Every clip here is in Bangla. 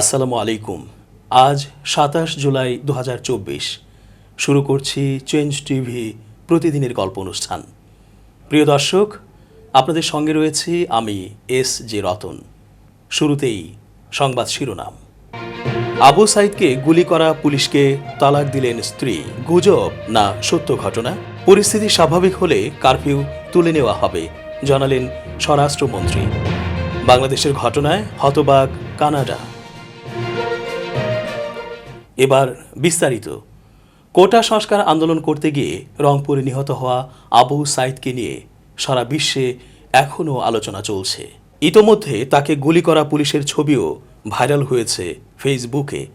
আসসালামু আলাইকুম। আজ সাতাশ জুলাই দু হাজার চব্বিশ। শুরু করছি চেঞ্জ টিভি প্রতিদিনের গল্প অনুষ্ঠান প্রিয় দর্শক, আপনাদের সঙ্গে রয়েছি আমি এস জে রতন। শুরুতেই সংবাদ শিরোনাম। আবু সাইদকে গুলি করা পুলিশকে তালাক দিলেন স্ত্রী। গুজব না সত্য ঘটনা? পরিস্থিতি স্বাভাবিক হলে কারফিউ তুলে নেওয়া হবে, জানালেন স্বরাষ্ট্রমন্ত্রী। বাংলাদেশের ঘটনায় হতবাক কানাডা। এবার বিস্তারিত। কোটা সংস্কার আন্দোলন করতে গিয়ে রংপুরে নিহত হওয়া আবু সাইদকে নিয়ে সারা বিশ্বে এখনও আলোচনা চলছে। ইতোমধ্যে তাকে গুলি করা পুলিশের ছবিও ভাইরাল হয়েছে ফেসবুকে।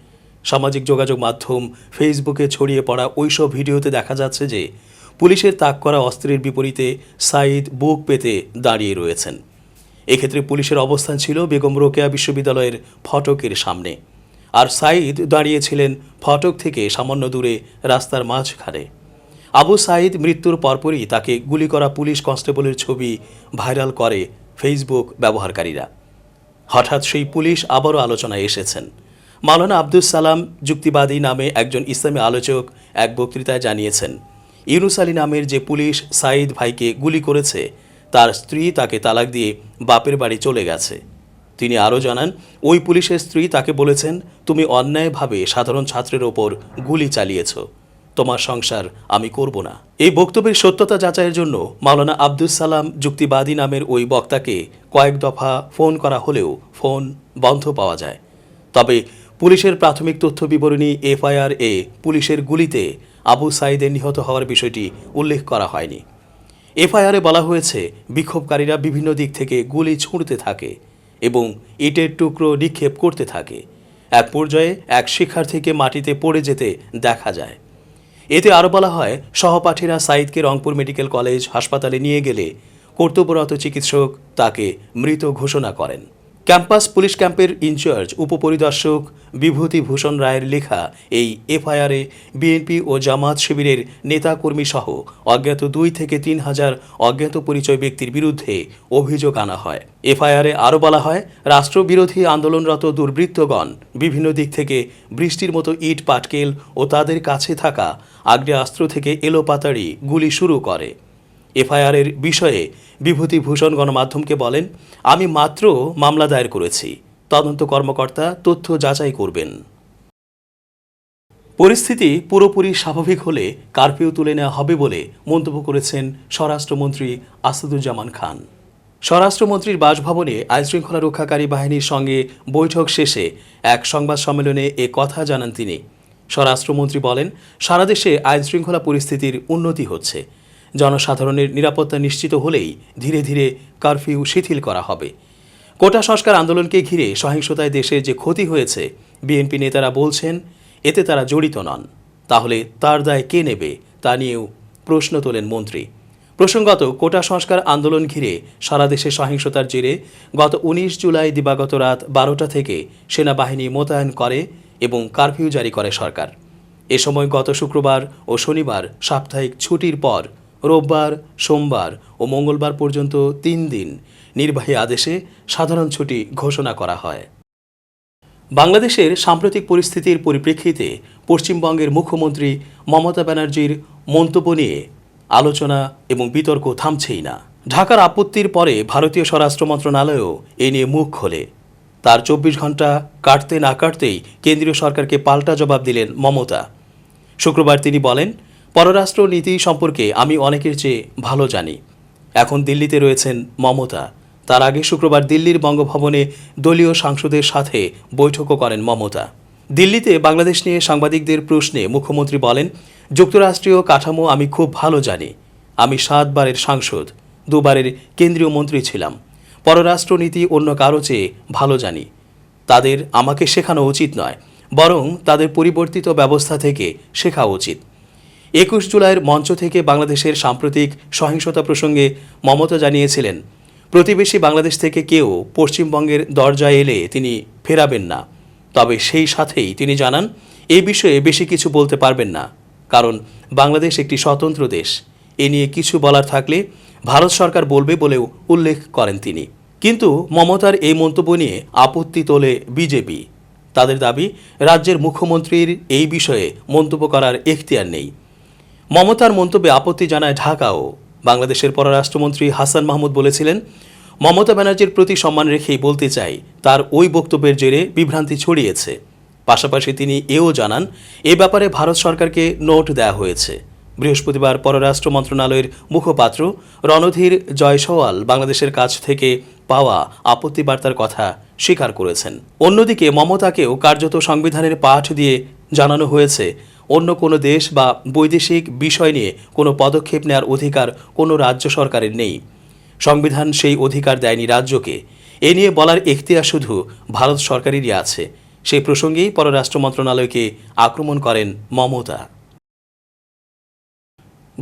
সামাজিক যোগাযোগ মাধ্যম ফেসবুকে ছড়িয়ে পড়া ওইসব ভিডিওতে দেখা যাচ্ছে যে পুলিশের তাক করা অস্ত্রের বিপরীতে সাইদ বুক পেতে দাঁড়িয়ে রয়েছেন। এক্ষেত্রে পুলিশের অবস্থান ছিল বেগম রোকেয়া বিশ্ববিদ্যালয়ের ফটকের সামনে। আর সাইদ দাঁড়িয়েছিলেন ফটক থেকে সামান্য দূরে রাস্তার মাঝখানে। আবু সাইদ মৃত্যুর পরপরই তাকে গুলি করা পুলিশ কনস্টেবলের ছবি ভাইরাল করে ফেসবুক ব্যবহারকারীরা। হঠাৎ সেই পুলিশ আবারও আলোচনায় এসেছেন। মাওলানা আব্দুস সালাম যুক্তিবাদী নামে একজন ইসলামী আলোচক এক বক্তৃতায় জানিয়েছেন, ইউনুস আলী নামের যে পুলিশ সাইদ ভাইকে গুলি করেছে, তার স্ত্রী তাকে তালাক দিয়ে বাপের বাড়ি চলে গেছে। তিনি আরও জানান, ওই পুলিশের স্ত্রী তাকে বলেছেন, তুমি অন্যায়ভাবে সাধারণ ছাত্রের ওপর গুলি চালিয়েছ। তোমার সংসার আমি করব না। এই বক্তব্যের সত্যতা যাচাইয়ের জন্য মাওলানা আব্দুস সালাম যুক্তিবাদী নামের ওই বক্তাকে কয়েক দফা ফোন করা হলেও ফোন বন্ধ পাওয়া যায়। তবে পুলিশের প্রাথমিক তথ্য বিবরণী এফআইআর এ পুলিশের গুলিতে আবু সাইদের নিহত হওয়ার বিষয়টি উল্লেখ করা হয়নি। এফআইআরে বলা হয়েছে, বিক্ষোভকারীরা বিভিন্ন দিক থেকে গুলি ছুঁড়তে থাকে। এবং ইটের টুকরো নিক্ষেপ করতে থাকে। এক পর্যায়ে এক শিক্ষার্থীকে মাটিতে পড়ে যেতে দেখা যায়। এতে আরও বলা হয়, সহপাঠীরা সাইদকে রংপুর মেডিকেল কলেজ হাসপাতালে নিয়ে গেলে কর্তব্যরত চিকিৎসক তাকে মৃত ঘোষণা করেন। ক্যাম্পাস পুলিশ ক্যাম্পের ইনচার্জ, উপপরিদর্শক বিভূতি ভূষণ রায়ের লেখা এই এফআইআরে বিএনপি ও জামাত শিবিরের নেতাকর্মী সহ অজ্ঞাত দুই থেকে তিন হাজার অজ্ঞাত পরিচয় ব্যক্তির বিরুদ্ধে অভিযোগ আনা হয়। এফআইআরে আরও বলা হয়, রাষ্ট্রবিরোধী আন্দোলনরত দুর্বৃত্তগণ বিভিন্ন দিক থেকে বৃষ্টির মতো ইট পাটকেল ও তাদের কাছে থাকা আগ্নেয়াস্ত্র থেকে এলোপাতাড়ি গুলি শুরু করে। এফআইআরের বিষয়ে বিভূতিভূষণ গণমাধ্যমকে বলেন, আমি মাত্র মামলা দায়ের করেছি। তদন্ত কর্মকর্তা তথ্য যাচাই করবেন। পরিস্থিতি পুরোপুরি স্বাভাবিক হলে কারফিউ তুলে নেওয়া হবে বলে মন্তব্য করেছেন স্বরাষ্ট্রমন্ত্রী আসাদুজ্জামান খান। স্বরাষ্ট্রমন্ত্রীর বাসভবনে আইনশৃঙ্খলা রক্ষাকারী বাহিনীর সঙ্গে বৈঠক শেষে এক সংবাদ সম্মেলনে এ কথা জানান তিনি। স্বরাষ্ট্রমন্ত্রী বলেন, সারা দেশে আইনশৃঙ্খলা পরিস্থিতির উন্নতি হচ্ছে। জনসাধারণের নিরাপত্তা নিশ্চিত হলেই ধীরে ধীরে কারফিউ শিথিল করা হবে। কোটা সংস্কার আন্দোলনকে ঘিরে সহিংসতায় দেশে যে ক্ষতি হয়েছে, বিএনপি নেতারা বলছেন, এতে তারা জড়িত নন। তাহলে তার দায় কে নেবে, তা নিয়েও প্রশ্ন তোলেন মন্ত্রী। প্রসঙ্গত, কোটা সংস্কার আন্দোলন ঘিরে সারা দেশে সহিংসতার জেরে গত উনিশ জুলাই দিবাগত রাত বারোটা থেকে সেনাবাহিনী মোতায়েন করে এবং কারফিউ জারি করে সরকার। এ সময় গত শুক্রবার ও শনিবার সাপ্তাহিক ছুটির পর রোববার, সোমবার ও মঙ্গলবার পর্যন্ত তিন দিন নির্বাহী আদেশে সাধারণ ছুটি ঘোষণা করা হয়। বাংলাদেশের সাম্প্রতিক পরিস্থিতির পরিপ্রেক্ষিতে পশ্চিমবঙ্গের মুখ্যমন্ত্রী মমতা ব্যানার্জির মন্তব্য নিয়ে আলোচনা এবং বিতর্ক থামছেই না। ঢাকার আপত্তির পরে ভারতীয় স্বরাষ্ট্র মন্ত্রণালয়ও এ নিয়ে মুখ খোলে। তার চব্বিশ ঘণ্টা কাটতে না কাটতেই কেন্দ্রীয় সরকারকে পাল্টা জবাব দিলেন মমতা। শুক্রবার তিনি বলেন পররাষ্ট্র নীতি সম্পর্কে আমি অনেকের চেয়ে ভালো জানি। এখন দিল্লিতে রয়েছেন মমতা। তার আগে শুক্রবার দিল্লির বঙ্গভবনে দলীয় সাংসদের সাথে বৈঠকও করেন মমতা। দিল্লিতে বাংলাদেশ নিয়ে সাংবাদিকদের প্রশ্নে মুখ্যমন্ত্রী বলেন, যুক্তরাষ্ট্রীয় কাঠামো আমি খুব ভালো জানি। আমি সাতবারের সাংসদ, দুবারের কেন্দ্রীয় মন্ত্রী ছিলাম। পররাষ্ট্রনীতি অন্য কারও চেয়ে ভালো জানি। তাদের আমাকে শেখানো উচিত নয়, বরং তাদের পরিবর্তিত ব্যবস্থা থেকে শেখা উচিত। একুশ জুলাইয়ের মঞ্চ থেকে বাংলাদেশের সাম্প্রতিক সহিংসতা প্রসঙ্গে মমতা জানিয়েছিলেন, প্রতিবেশী বাংলাদেশ থেকে কেউ পশ্চিমবঙ্গের দরজায় এলে তিনি ফেরাবেন না। তবে সেই সাথেই তিনি জানান এই বিষয়ে বেশি কিছু বলতে পারবেন না, কারণ বাংলাদেশ একটি স্বতন্ত্র দেশ। এ নিয়ে কিছু বলার থাকলে ভারত সরকার বলবে বলেও উল্লেখ করেন তিনি। কিন্তু মমতার এই মন্তব্য নিয়ে আপত্তি তোলে বিজেপি। তাদের দাবি, রাজ্যের মুখ্যমন্ত্রীর এই বিষয়ে মন্তব্য করার এখতিয়ার নেই। মমতার মন্তব্যে আপত্তি জানায় ঢাকাও। বাংলাদেশের পররাষ্ট্রমন্ত্রী হাসান মাহমুদ বলেছিলেন, মমতা ব্যানার্জির প্রতি সম্মান রেখেই বলতে চাই, তার ওই বক্তব্যের জেরে বিভ্রান্তি ছড়িয়েছে। পাশাপাশি তিনি এও জানান, এ ব্যাপারে ভারত সরকারকে নোট দেয়া হয়েছে। বৃহস্পতিবার পররাষ্ট্র মন্ত্রণালয়ের মুখপাত্র রণধীর জয়সওয়াল বাংলাদেশের কাছ থেকে পাওয়া আপত্তি বার্তার কথা স্বীকার করেছেন। অন্যদিকে মমতাকেও কার্যত সংবিধানের পাঠ দিয়ে জানানো হয়েছে। অন্য কোনো দেশ বা বৈদেশিক বিষয় নিয়ে কোনো পদক্ষেপ নেওয়ার অধিকার কোনো রাজ্য সরকারের নেই। সংবিধান সেই অধিকার দেয়নি রাজ্যকে। এ নিয়ে বলার এখতিয়ার শুধু ভারত সরকারেরই আছে। সেই প্রসঙ্গেই পররাষ্ট্র মন্ত্রণালয়কে আক্রমণ করেন মমতা।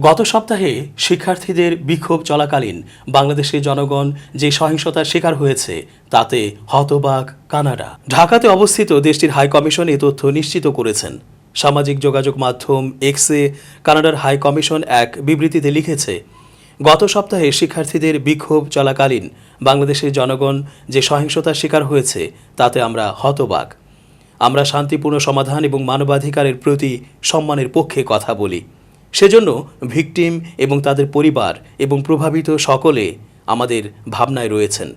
গত সপ্তাহে শিক্ষার্থীদের বিক্ষোভ চলাকালীন বাংলাদেশের জনগণ যে সহিংসতার শিকার হয়েছে, তাতে হতবাক কানাডা। ঢাকাতে অবস্থিত দেশটির হাই কমিশন এ তথ্য নিশ্চিত করেছেন। সামাজিক যোগাযোগ মাধ্যম এক্সে কানাডার হাই কমিশন এক বিবৃতিতে লিখেছে, গত সপ্তাহে শিক্ষার্থীদের বিক্ষোভ চলাকালীন বাংলাদেশের জনগণ যে সহিংসতার শিকার হয়েছে, তাতে আমরা হতবাক। আমরা শান্তিপূর্ণ সমাধান এবং মানবাধিকারের প্রতি সম্মানের পক্ষে কথা বলি। সেজন্য ভিকটিম এবং তাদের পরিবার এবং প্রভাবিত সকলে আমাদের ভাবনায় রয়েছেন।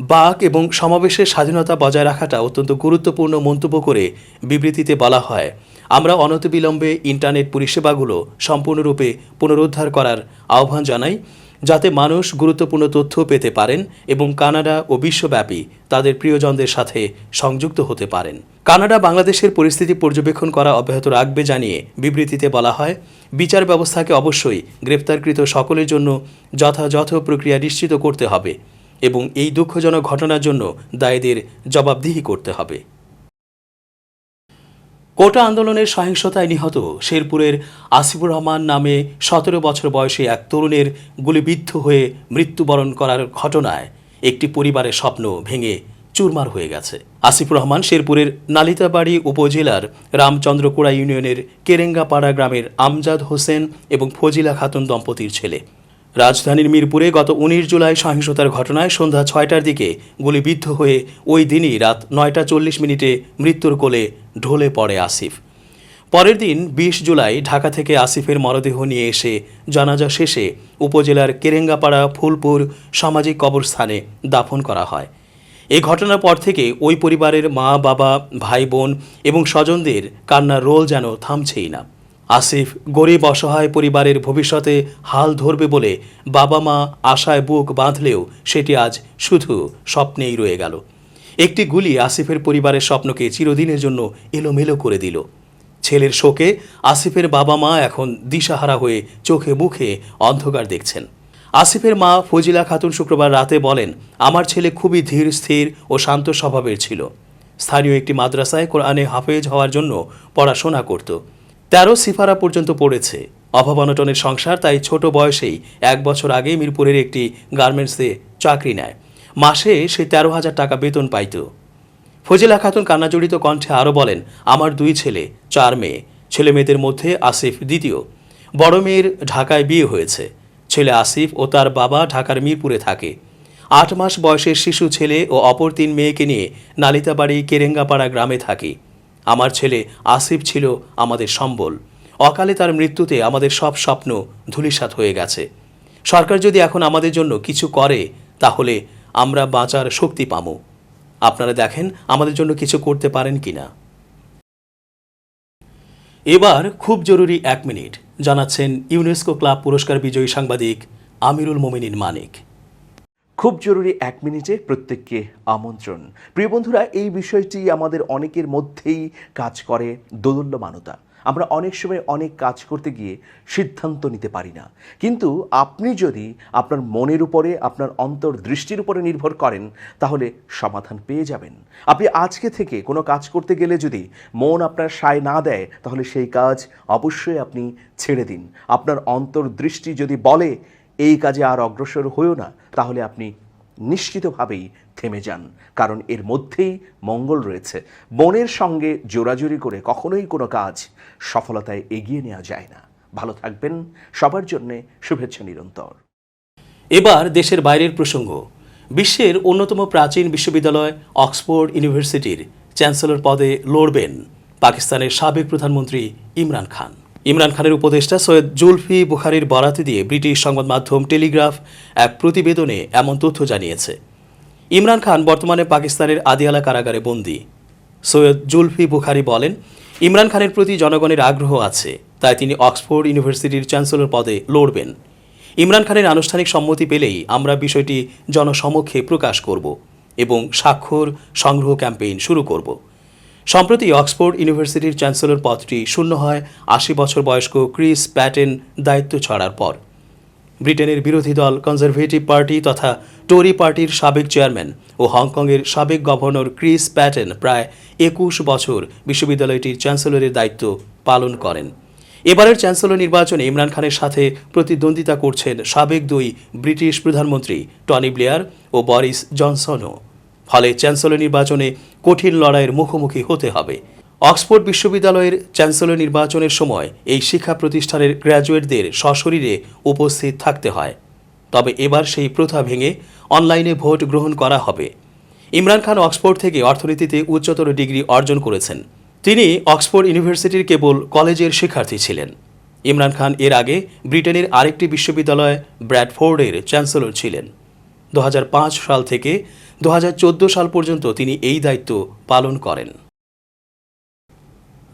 বাক এবং সমাবেশের স্বাধীনতা বজায় রাখাটা অত্যন্ত গুরুত্বপূর্ণ মন্তব্য করে বিবৃতিতে বলা হয়, আমরা অনতিবিলম্বে ইন্টারনেট পরিষেবাগুলো সম্পূর্ণরূপে পুনরুদ্ধার করার আহ্বান জানাই। যাতে মানুষ গুরুত্বপূর্ণ তথ্য পেতে পারেন এবং কানাডা ও বিশ্বব্যাপী তাদের প্রিয়জনদের সাথে সংযুক্ত হতে পারেন। কানাডা বাংলাদেশের পরিস্থিতি পর্যবেক্ষণ করা অব্যাহত রাখবে জানিয়ে বিবৃতিতে বলা হয়, বিচার ব্যবস্থাকে অবশ্যই গ্রেপ্তারকৃত সকলের জন্য যথাযথ প্রক্রিয়া নিশ্চিত করতে হবে এবং এই দুঃখজনক ঘটনার জন্য দায়ীদের জবাবদিহি করতে হবে। কোটা আন্দোলনের সহিংসতায় নিহত শেরপুরের আসিফুর রহমান নামে সতেরো বছর বয়সী এক তরুণের গুলিবিদ্ধ হয়ে মৃত্যুবরণ করার ঘটনায় একটি পরিবারের স্বপ্ন ভেঙে চুরমার হয়ে গেছে। আসিফুর রহমান শেরপুরের নালিতাবাড়ি উপজেলার রামচন্দ্রকুড়া ইউনিয়নের কেরেঙ্গাপাড়া গ্রামের আমজাদ হোসেন এবং ফজিলা খাতুন দম্পতির ছেলে। রাজধানীর মিরপুরে গত উনিশ জুলাই সহিংসতার ঘটনায় সন্ধ্যা ছয়টার দিকে গুলিবিদ্ধ হয়ে ওই দিনই রাত নয়টা চল্লিশ মিনিটে মৃত্যুর কোলে ঢলে পড়ে আসিফ। পরের দিন বিশ জুলাই ঢাকা থেকে আসিফের মরদেহ নিয়ে এসে জানাজা শেষে উপজেলার কেরেঙ্গাপাড়া, ফুলপুর সামাজিক কবরস্থানে দাফন করা হয়। এই ঘটনার পর থেকে ওই পরিবারের মা, বাবা, ভাই, বোন এবং স্বজনদের কান্নার রোল যেন থামছেই না। আসিফ গরিব অসহায় পরিবারের ভবিষ্যতে হাল ধরবে বলে বাবা মা আশায় বুক বাঁধলেও সেটি আজ শুধু স্বপ্নেই রয়ে গেল। একটি গুলি আসিফের পরিবারের স্বপ্নকে চিরদিনের জন্য এলোমেলো করে দিল। ছেলের শোকে আসিফের বাবা মা এখন দিশাহারা হয়ে চোখে মুখে অন্ধকার দেখছেন। আসিফের মা ফজিলা খাতুন শুক্রবার রাতে বলেন, আমার ছেলে খুবই ধীর, স্থির ও শান্ত স্বভাবের ছিল। স্থানীয় একটি মাদ্রাসায় কোরআনে হাফেজ হওয়ার জন্য পড়াশোনা করত। তেরো সিফারা পর্যন্ত পড়েছে। অভাব অনটনের সংসার তাই ছোট বয়সেই এক বছর আগে মিরপুরের একটি গার্মেন্টসে চাকরি নেয়। মাসে সে তেরো হাজার টাকা বেতন পাইত। ফজিলা খাতুন কান্নাজড়িত কণ্ঠে আরও বলেন, আমার দুই ছেলে, চার মেয়ে। ছেলে মেয়েদের মধ্যে আসিফ দ্বিতীয়। বড় মেয়ের ঢাকায় বিয়ে হয়েছে। ছেলে আসিফ ও তার বাবা ঢাকার মিরপুরে থাকে। আট মাস বয়সের শিশু ছেলে ও অপর তিন মেয়েকে নিয়ে নালিতাবাড়ি কেরেঙ্গাপাড়া গ্রামে থাকি। আমার ছেলে আসিফ ছিল আমাদের সম্বল। অকালে তার মৃত্যুতে আমাদের সব স্বপ্ন ধূলিসাৎ হয়ে গেছে। সরকার যদি এখন আমাদের জন্য কিছু করে, তাহলে আমরা বাঁচার শক্তি পামো আপনারা দেখেন, আমাদের জন্য কিছু করতে পারেন কিনা। এবার খুব জরুরি এক মিনিট, জানাচ্ছেন ইউনেস্কো ক্লাব পুরস্কার বিজয়ী সাংবাদিক আমিরুল মোমিনিন মানিক। খুব জরুরি এক মিনিটে প্রত্যেককে আমন্ত্রণ। প্রিয় বন্ধুরা, এই বিষয়টি আমাদের অনেকের মধ্যেই কাজ করে দোদল্যমানতা। আমরা অনেক সময় অনেক কাজ করতে গিয়ে সিদ্ধান্ত নিতে পারি না। কিন্তু আপনি যদি আপনার মনের উপরে, আপনার অন্তর দৃষ্টির উপরে নির্ভর করেন, তাহলে সমাধান পেয়ে যাবেন। আপনি আজকে থেকে কোনো কাজ করতে গেলে যদি মন আপনার সায় না দেয়, তাহলে সেই কাজ অবশ্যই আপনি ছেড়ে দিন। আপনার অন্তর্দৃষ্টি যদি বলে এই কাজে আর অগ্রসর হয়েও না, তাহলে আপনি নিশ্চিতভাবেই থেমে যান। কারণ এর মধ্যেই মঙ্গল রয়েছে। মনের সঙ্গে জোরাজুরি করে কখনোই কোনো কাজ সফলতায় এগিয়ে নেওয়া যায় না। ভালো থাকবেন। সবার জন্যে শুভেচ্ছা নিরন্তর। এবার দেশের বাইরের প্রসঙ্গ। বিশ্বের অন্যতম প্রাচীন বিশ্ববিদ্যালয় অক্সফোর্ড ইউনিভার্সিটির চ্যান্সেলর পদে লড়বেন পাকিস্তানের সাবেক প্রধানমন্ত্রী ইমরান খান। ইমরান খানের উপদেষ্টা সৈয়দ জুলফি বুখারির বরাতে দিয়ে ব্রিটিশ সংবাদ মাধ্যম টেলিগ্রাফ এক প্রতিবেদনে এমন তথ্য জানিয়েছে। ইমরান খান বর্তমানে পাকিস্তানের আদিয়ালা কারাগারে বন্দী। সৈয়দ জুলফি বুখারি বলেন, ইমরান খানের প্রতি জনগণের আগ্রহ আছে, তাই তিনি অক্সফোর্ড ইউনিভার্সিটির চ্যান্সেলর পদে লড়বেন। ইমরান খানের আনুষ্ঠানিক সম্মতি পেলেই আমরা বিষয়টি জনসমক্ষে প্রকাশ করব এবং স্বাক্ষর সংগ্রহ ক্যাম্পেইন শুরু করব। সম্প্রতি অক্সফোর্ড ইউনিভার্সিটির চ্যান্সেলর পদটি শূন্য হয়, আশি বছর বয়স্ক ক্রিস প্যাটেন দায়িত্ব ছাড়ার পর। ব্রিটেনের বিরোধী দল কনজারভেটিভ পার্টি তথা টোরি পার্টির সাবেক চেয়ারম্যান ও হংকংয়ের সাবেক গভর্নর ক্রিস প্যাটেন প্রায় একুশ বছর বিশ্ববিদ্যালয়টির চ্যান্সেলরের দায়িত্ব পালন করেন। এবারের চ্যান্সেলর নির্বাচনে ইমরান খানের সাথে প্রতিদ্বন্দ্বিতা করছেন সাবেক দুই ব্রিটিশ প্রধানমন্ত্রী টনি ব্লেয়ার ও বরিস জনসনও। ফলে চ্যান্সেলর নির্বাচনে কঠিন লড়াইয়ের মুখোমুখি হতে হবে। অক্সফোর্ড বিশ্ববিদ্যালয়ের চ্যান্সেলর নির্বাচনের সময় এই শিক্ষা প্রতিষ্ঠানের গ্র্যাজুয়েটদের সশরীরে উপস্থিত থাকতে হয়। তবে এবার সেই প্রথা ভেঙে অনলাইনে ভোট গ্রহণ করা হবে। ইমরান খান অক্সফোর্ড থেকে অর্থনীতিতে উচ্চতর ডিগ্রি অর্জন করেছেন। তিনি অক্সফোর্ড ইউনিভার্সিটির কেবল কলেজের শিক্ষার্থী ছিলেন। ইমরান খান এর আগে ব্রিটেনের আরেকটি বিশ্ববিদ্যালয় ব্র্যাডফোর্ডের চ্যান্সেলর ছিলেন। দু হাজার পাঁচ সাল থেকে দু হাজার চোদ্দ সাল পর্যন্ত তিনি এই দায়িত্ব পালন করেন।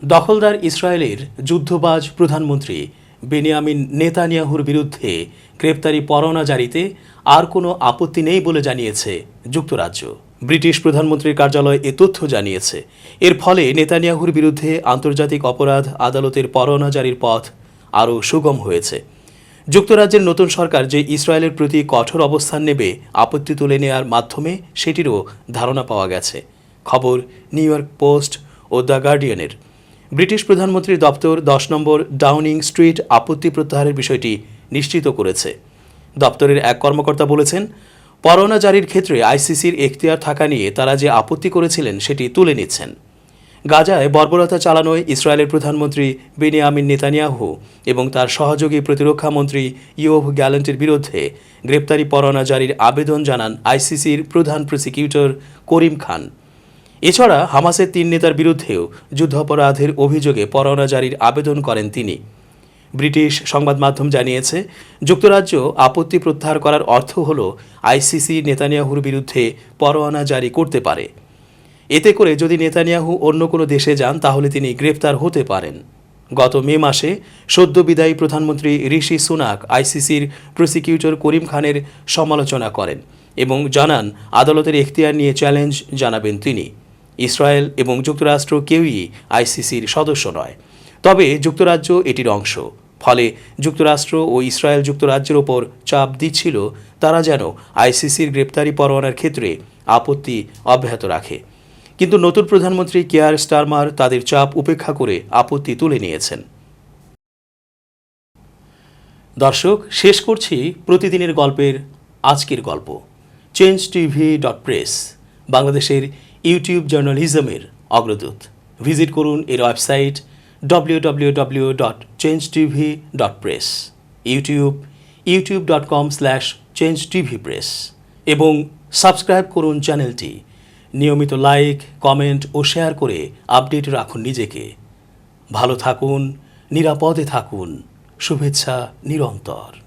দখলদার ইসরায়েলের যুদ্ধবাজ প্রধানমন্ত্রী বেনিয়ামিন নেতানিয়াহুর বিরুদ্ধে গ্রেপ্তারি পরোয়ানা জারিতে আর কোনো আপত্তি নেই বলে জানিয়েছে যুক্তরাজ্য। ব্রিটিশ প্রধানমন্ত্রীর কার্যালয় এ তথ্য জানিয়েছে। এর ফলে নেতানিয়াহুর বিরুদ্ধে আন্তর্জাতিক অপরাধ আদালতের পরোয়ানা জারির পথ আরও সুগম হয়েছে। যুক্তরাজ্যের নতুন সরকার যে ইসরায়েলের প্রতি কঠোর অবস্থান নেবে, আপত্তি তুলে নেওয়ার মাধ্যমে সেটিরও ধারণা পাওয়া গেছে। খবর, নিউ ইয়র্ক পোস্ট ও দ্য গার্ডিয়ানের। ব্রিটিশ প্রধানমন্ত্রীর দপ্তর দশ নম্বর ডাউনিং স্ট্রিট আপত্তি প্রত্যাহারের বিষয়টি নিশ্চিত করেছে। দপ্তরের এক কর্মকর্তা বলেছেন, পরোয়ানা জারির ক্ষেত্রে আইসিসির এখতিয়ার থাকা নিয়ে তারা যে আপত্তি করেছিলেন সেটি তুলে নিচ্ছেন। গাজায় বর্বরতা চালানোয় ইসরায়েলের প্রধানমন্ত্রী বেনিয়ামিন নেতানিয়াহু এবং তার সহযোগী প্রতিরক্ষা মন্ত্রী ইয়োভ গ্যালেন্টের বিরুদ্ধে গ্রেপ্তারি পরোয়ানা জারির আবেদন জানান আইসিসির প্রধান প্রসিকিউটর করিম খান। এছাড়া হামাসের তিন নেতার বিরুদ্ধেও যুদ্ধাপরাধের অভিযোগে পরোয়ানা জারির আবেদন করেন তিনি। ব্রিটিশ সংবাদ মাধ্যম জানিয়েছে, যুক্তরাজ্য আপত্তি প্রত্যাহার করার অর্থ হল আইসিসি নেতানিয়াহুর বিরুদ্ধে পরোয়ানা জারি করতে পারে। এতে করে যদি নেতানিয়াহু অন্য কোনো দেশে যান, তাহলে তিনি গ্রেপ্তার হতে পারেন। গত মে মাসে সদ্য বিদায়ী প্রধানমন্ত্রী ঋষি সুনাক আইসিসির প্রসিকিউটর করিম খানের সমালোচনা করেন এবং জানান, আদালতের এখতিয়ার নিয়ে চ্যালেঞ্জ জানাবেন তিনি। ইসরায়েল এবং যুক্তরাষ্ট্র কেউই আইসিসির সদস্য নয়। তবে যুক্তরাজ্য এটির অংশ। ফলে যুক্তরাষ্ট্র ও ইসরায়েল যুক্তরাজ্যের ওপর চাপ দিচ্ছিল, তারা যেন আইসিসির গ্রেপ্তারি পরোয়ানার ক্ষেত্রে আপত্তি অব্যাহত রাখে। কিন্তু নতুন প্রধানমন্ত্রী কেয়ার স্টারমার তাদের চাপ উপেক্ষা করে আপত্তি তুলে নিয়েছেন। দর্শক, শেষ করছি প্রতিদিনের গল্পের আজকের গল্প। চেঞ্জ টিভি ডট প্রেস বাংলাদেশের ইউটিউব জার্নালিজমের অগ্রদূত। ভিজিট করুন এর website W W W dot change TV dot press YouTube YouTube dot com slash change TV press এবং সাবস্ক্রাইব করুন চ্যানেলটি নিয়মিত লাইক, কমেন্ট ও শেয়ার করে আপডেট রাখুন নিজেকে। ভালো থাকুন, নিরাপদে থাকুন। শুভেচ্ছা নিরন্তর।